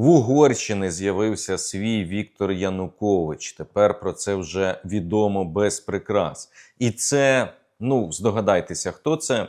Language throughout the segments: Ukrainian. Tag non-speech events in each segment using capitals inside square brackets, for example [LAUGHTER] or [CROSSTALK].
В Угорщини з'явився свій Віктор Янукович. Тепер про це вже відомо без прикрас. І це, ну, здогадайтеся, хто це?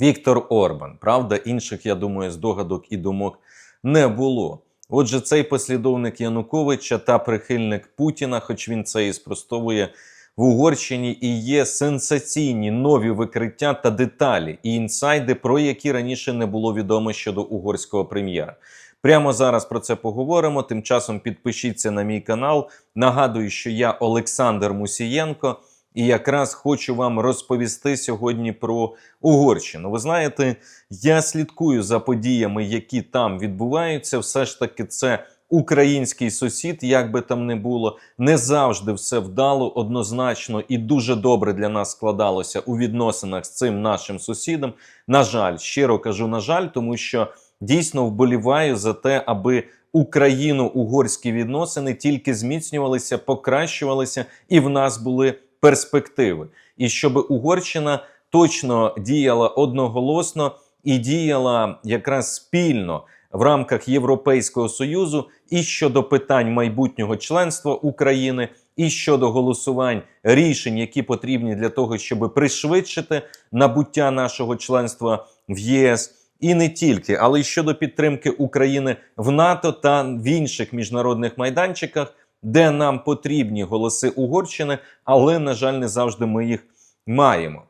Віктор Орбан. Правда, інших, я думаю, здогадок і думок не було. Отже, цей послідовник Януковича та прихильник Путіна, хоч він це і спростовує в Угорщині, і є сенсаційні нові викриття та деталі і інсайди, про які раніше не було відомо щодо угорського прем'єра. Прямо зараз про це поговоримо. Тим часом підпишіться на мій канал. Нагадую, що я Олександр Мусієнко. І якраз хочу вам розповісти сьогодні про Угорщину. Ви знаєте, я слідкую за подіями, які там відбуваються. Все ж таки, це український сусід, як би там не було, не завжди все вдало, однозначно і дуже добре для нас складалося у відносинах з цим нашим сусідом. На жаль, щиро кажу, на жаль, тому що дійсно вболіваю за те, аби Україно-угорські відносини тільки зміцнювалися, покращувалися, і в нас були перспективи, і щоб Угорщина точно діяла одноголосно і діяла якраз спільно в рамках Європейського союзу і щодо питань майбутнього членства України, і щодо голосувань рішень, які потрібні для того, щоб пришвидшити набуття нашого членства в ЄС. І не тільки, але й щодо підтримки України в НАТО та в інших міжнародних майданчиках, де нам потрібні голоси Угорщини, але, на жаль, не завжди ми їх маємо.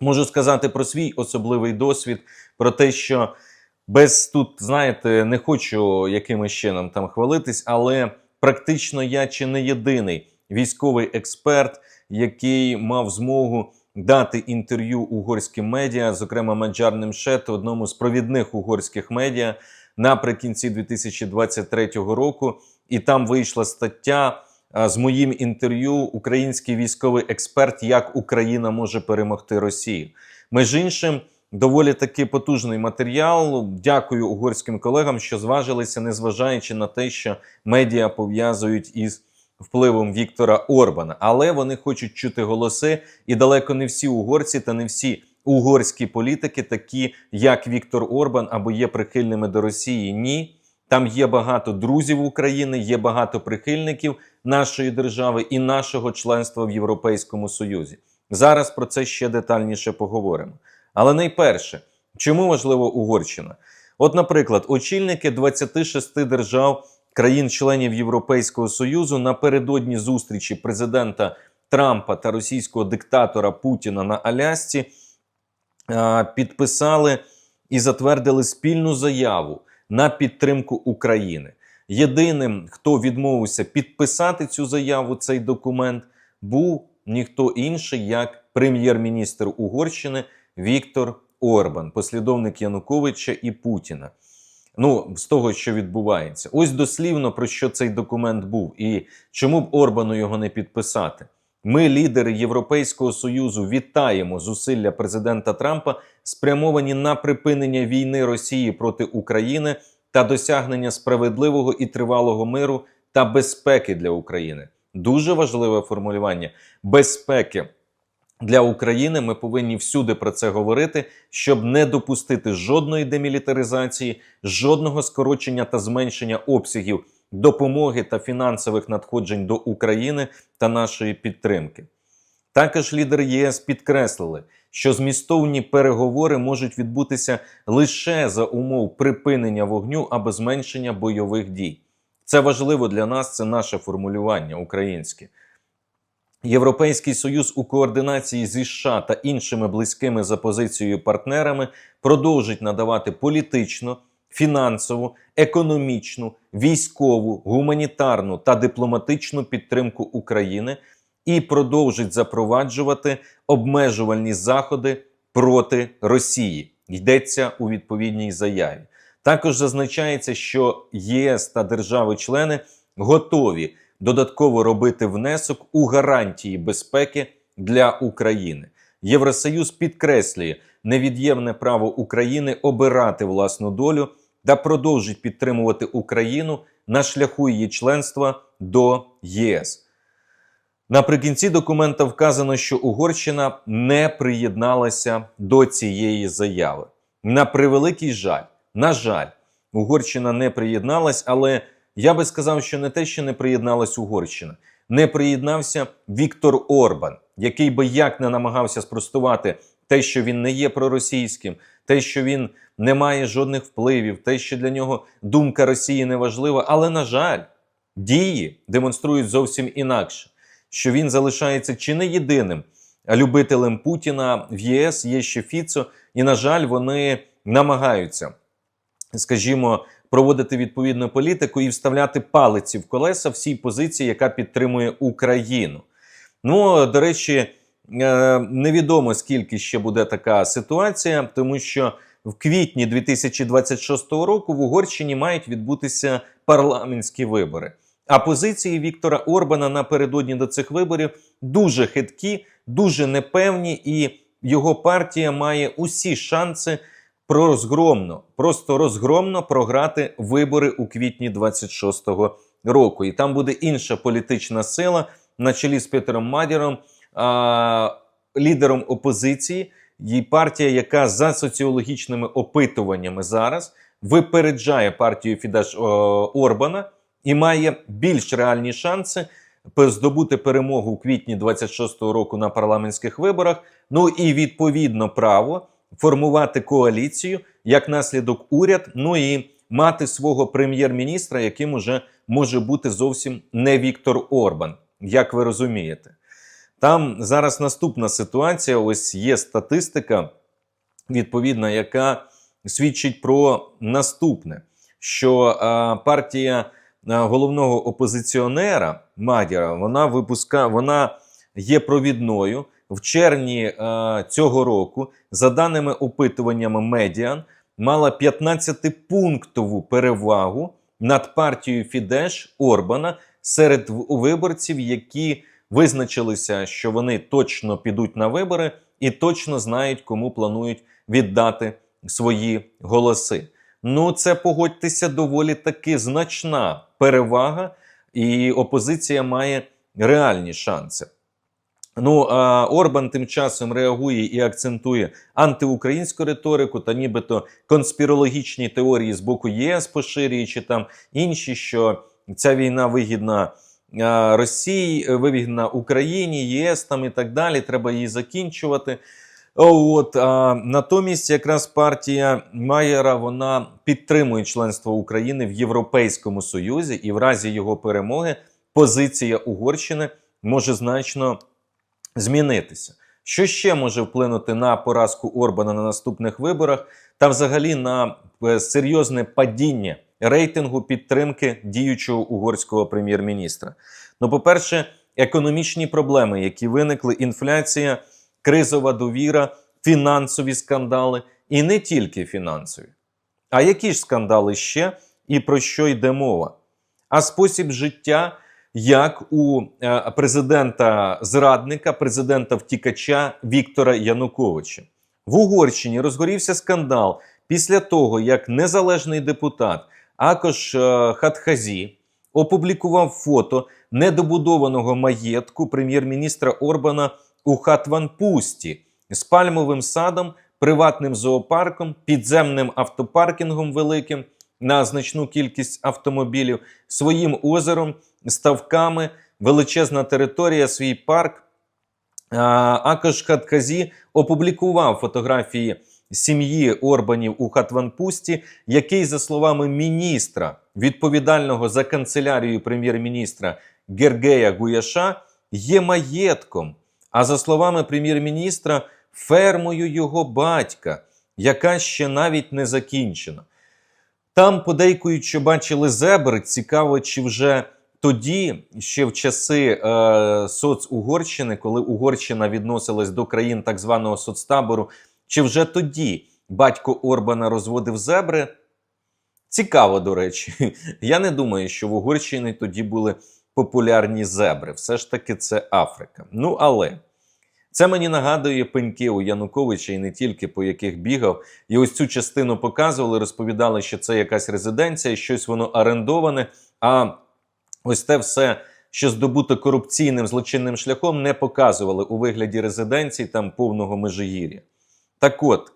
Можу сказати про свій особливий досвід, про те, що без тут, знаєте, не хочу якимось чином там хвалитись, але практично я чи не єдиний військовий експерт, який мав змогу дати інтерв'ю угорським медіа, зокрема Маджарним Шет, одному з провідних угорських медіа наприкінці 2023 року. І там вийшла стаття з моїм інтерв'ю Український військовий експерт, як Україна може перемогти Росію. Між іншим, доволі таки потужний матеріал. Дякую угорським колегам, що зважилися, незважаючи на те, що медіа пов'язують із впливом Віктора Орбана. Але вони хочуть чути голоси, і далеко не всі угорці та не всі. Угорські політики, такі як Віктор Орбан, або є прихильними до Росії, ні. Там є багато друзів України, є багато прихильників нашої держави і нашого членства в Європейському Союзі. Зараз про це ще детальніше поговоримо. Але найперше, чому важлива Угорщина? От, наприклад, очільники 26 держав країн-членів Європейського Союзу напередодні зустрічі президента Трампа та російського диктатора Путіна на Алясці підписали і затвердили спільну заяву на підтримку України. Єдиним, хто відмовився підписати цю заяву, цей документ, був ніхто інший, як прем'єр-міністр Угорщини Віктор Орбан, послідовник Януковича і Путіна. Ну, з того, що відбувається, ось дослівно про що цей документ був, і чому б Орбану його не підписати. Ми, лідери Європейського союзу, вітаємо зусилля президента Трампа, спрямовані на припинення війни Росії проти України та досягнення справедливого і тривалого миру та безпеки для України. Дуже важливе формулювання безпеки. Для України ми повинні всюди про це говорити, щоб не допустити жодної демілітаризації, жодного скорочення та зменшення обсягів допомоги та фінансових надходжень до України та нашої підтримки. Також лідери ЄС підкреслили, що змістовні переговори можуть відбутися лише за умов припинення вогню або зменшення бойових дій. Це важливо для нас, це наше формулювання українське. Європейський союз у координації зі США та іншими близькими за позицією партнерами продовжить надавати політичну, фінансову, економічну, військову, гуманітарну та дипломатичну підтримку України і продовжить запроваджувати обмежувальні заходи проти Росії. Йдеться у відповідній заяві. Також зазначається, що ЄС та держави-члени готові додатково робити внесок у гарантії безпеки для України. Євросоюз підкреслює невід'ємне право України обирати власну долю та продовжить підтримувати Україну на шляху її членства до ЄС. Наприкінці документа вказано, що Угорщина не приєдналася до цієї заяви. На превеликий жаль, на жаль, Угорщина не приєдналась, але я би сказав, що не те, що не приєдналась Угорщина, не приєднався Віктор Орбан, який би як не намагався спростувати те, що він не є проросійським, те, що він не має жодних впливів, те, що для нього думка Росії не важлива. Але, на жаль, дії демонструють зовсім інакше, що він залишається чи не єдиним любителем Путіна в ЄС, є ще Фіцо, і, на жаль, вони намагаються, скажімо, проводити відповідну політику і вставляти палиці в колеса всій позиції, яка підтримує Україну. Ну, до речі, е, невідомо скільки ще буде така ситуація, тому що в квітні 2026 року в Угорщині мають відбутися парламентські вибори. А позиції Віктора Орбана напередодні до цих виборів дуже хиткі, дуже непевні, і його партія має усі шанси розгромно, просто розгромно програти вибори у квітні 26-го року. І там буде інша політична сила на чолі з Петером Мадіром, а, лідером опозиції. Її партія, яка за соціологічними опитуваннями зараз випереджає партію Фідеш о, Орбана і має більш реальні шанси здобути перемогу у квітні 26-го року на парламентських виборах. Ну і відповідно право формувати коаліцію як наслідок уряд. Ну і мати свого прем'єр-міністра, яким уже може бути зовсім не Віктор Орбан, як ви розумієте. Там зараз наступна ситуація. Ось є статистика, відповідна, яка свідчить про наступне: що а, партія а, головного опозиціонера Мадіра вона випуска, вона є провідною в червні а, цього року, за даними опитуваннями медіан, мала 15-пунктову перевагу над партією Фідеш Орбана серед виборців, які визначилися, що вони точно підуть на вибори і точно знають, кому планують віддати свої голоси. Ну, це погодьтеся доволі таки значна перевага, і опозиція має реальні шанси. Ну, а Орбан тим часом реагує і акцентує антиукраїнську риторику та нібито конспірологічні теорії з боку ЄС поширює, чи там інші, що ця війна вигідна Росії, вигідна Україні, ЄС там і так далі. Треба її закінчувати. От а, натомість, якраз партія Майера вона підтримує членство України в Європейському Союзі, і в разі його перемоги позиція Угорщини може значно змінитися. Що ще може вплинути на поразку Орбана на наступних виборах та взагалі на е, серйозне падіння рейтингу підтримки діючого угорського прем'єр-міністра? Ну, по-перше, економічні проблеми, які виникли, інфляція, кризова довіра, фінансові скандали, і не тільки фінансові. А які ж скандали ще і про що йде мова? А спосіб життя як у е, президента зрадника, президента втікача Віктора Януковича. В Угорщині розгорівся скандал після того, як незалежний депутат Акош е, Хатхазі опублікував фото недобудованого маєтку прем'єр-міністра Орбана у Хатванпусті з пальмовим садом, приватним зоопарком, підземним автопаркінгом великим на значну кількість автомобілів, своїм озером, ставками, величезна територія, свій парк. Акош Хатказі опублікував фотографії сім'ї Орбанів у Хатванпусті, який, за словами міністра, відповідального за канцелярію прем'єр-міністра Гергея Гуяша, є маєтком. А за словами прем'єр-міністра, фермою його батька, яка ще навіть не закінчена. Там подейкують, що бачили зебр. Цікаво, чи вже тоді, ще в часи е, соцугорщини, коли Угорщина відносилась до країн так званого соцтабору, чи вже тоді батько Орбана розводив зебри? Цікаво, до речі. [LAUGHS] Я не думаю, що в Угорщині тоді були популярні зебри. Все ж таки, це Африка. Ну але. Це мені нагадує пеньки у Януковича і не тільки по яких бігав. І ось цю частину показували, розповідали, що це якась резиденція, щось воно орендоване. А ось те все, що здобуто корупційним злочинним шляхом, не показували у вигляді резиденції там повного межигір'я. Так от,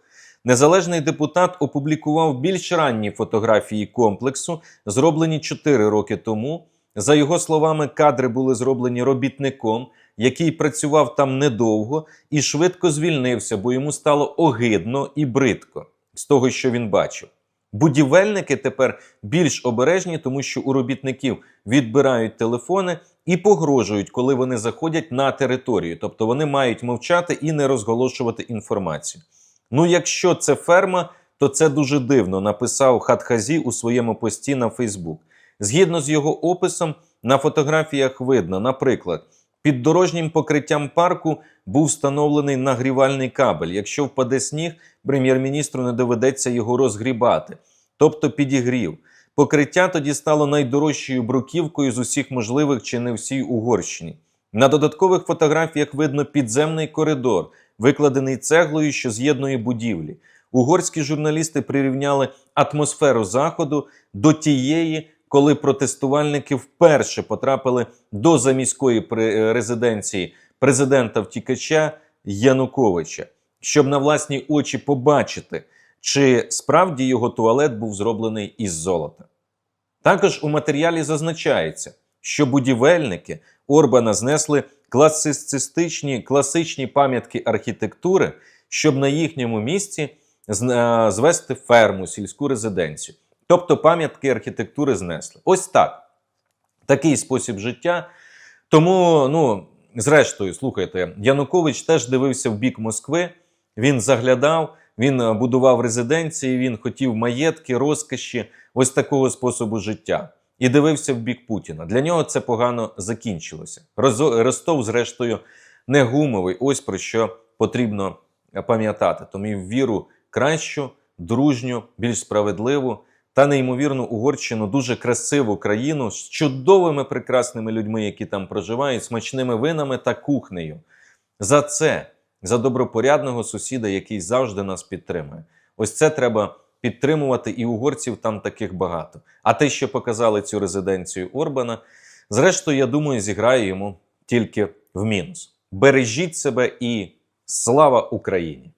Незалежний депутат опублікував більш ранні фотографії комплексу, зроблені 4 роки тому. За його словами, кадри були зроблені робітником, який працював там недовго і швидко звільнився, бо йому стало огидно і бридко з того, що він бачив. Будівельники тепер більш обережні, тому що у робітників відбирають телефони і погрожують, коли вони заходять на територію. Тобто вони мають мовчати і не розголошувати інформацію. Ну, якщо це ферма, то це дуже дивно, написав Хатхазі у своєму пості на Фейсбук. Згідно з його описом, на фотографіях видно, наприклад, під дорожнім покриттям парку був встановлений нагрівальний кабель. Якщо впаде сніг, прем'єр-міністру не доведеться його розгрібати, тобто підігрів. Покриття тоді стало найдорожчою бруківкою з усіх можливих чи не всій Угорщині. На додаткових фотографіях видно підземний коридор, викладений цеглою, що з'єднує будівлі. Угорські журналісти прирівняли атмосферу заходу до тієї, коли протестувальники вперше потрапили до заміської резиденції президента втікача Януковича, щоб на власні очі побачити, чи справді його туалет був зроблений із золота. Також у матеріалі зазначається, що будівельники Орбана знесли класицистичні класичні пам'ятки архітектури, щоб на їхньому місці е, звести ферму, сільську резиденцію. Тобто пам'ятки архітектури знесли. Ось так. Такий спосіб життя. Тому, ну, зрештою, слухайте, Янукович теж дивився в бік Москви. Він заглядав, він е, будував резиденції, він хотів маєтки, розкоші, ось такого способу життя. І дивився в бік Путіна. Для нього це погано закінчилося. Ростов, зрештою, не гумовий. Ось про що потрібно пам'ятати. Тому віру кращу, дружню, більш справедливу та неймовірну Угорщину, дуже красиву країну з чудовими прекрасними людьми, які там проживають, смачними винами та кухнею. За це, за добропорядного сусіда, який завжди нас підтримує. Ось це треба підтримувати, і угорців там таких багато. А те, що показали цю резиденцію Орбана, зрештою, я думаю, зіграє йому тільки в мінус. Бережіть себе і слава Україні!